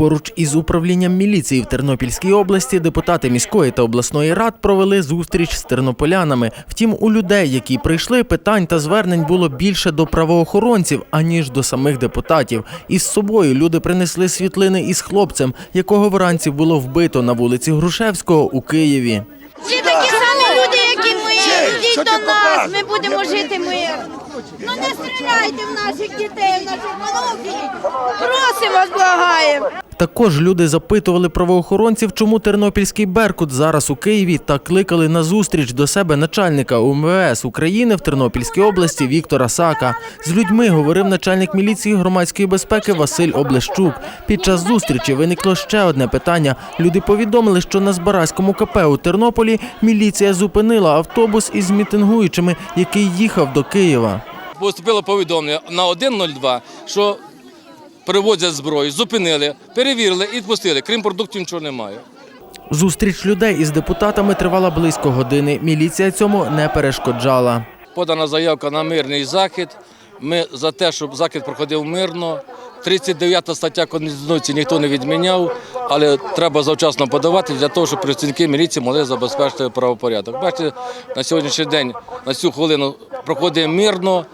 Поруч із управлінням міліції в Тернопільській області депутати міської та обласної рад провели зустріч з тернополянами. Втім, у людей, які прийшли, питань та звернень було більше до правоохоронців, аніж до самих депутатів. Із собою люди принесли світлини із хлопцем, якого вранці було вбито на вулиці Грушевського у Києві. Всі такі самі люди, як і ми. Йдіть до нас, ми будемо жити мирно. Ну не стріляйте в наших дітей, в наших онуків. Просимо вас, благаємо. Також люди запитували правоохоронців, чому тернопільський Беркут зараз у Києві та кликали на зустріч до себе начальника УМВС України в Тернопільській області Віктора Сака. З людьми говорив начальник міліції громадської безпеки Василь Облещук. Під час зустрічі виникло ще одне питання. Люди повідомили, що на Збаразькому КП у Тернополі міліція зупинила автобус із мітингуючими, який їхав до Києва. Поступило повідомлення на 102, що перевозять зброю, зупинили, перевірили і відпустили. Крім продуктів нічого немає. Зустріч людей із депутатами тривала близько години. Міліція цьому не перешкоджала. Подана заявка на мирний захід. Ми за те, щоб захід проходив мирно. 39 стаття Конституції ніхто не відміняв, але треба завчасно подавати для того, щоб працівники міліції могли забезпечити правопорядок. Бачите, на сьогоднішній день, на цю хвилину проходить мирно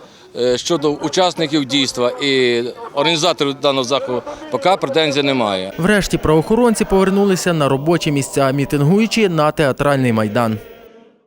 щодо учасників дійства і організаторів даного заходу поки претензій немає. Врешті правоохоронці повернулися на робочі місця, мітингуючи на театральний майдан.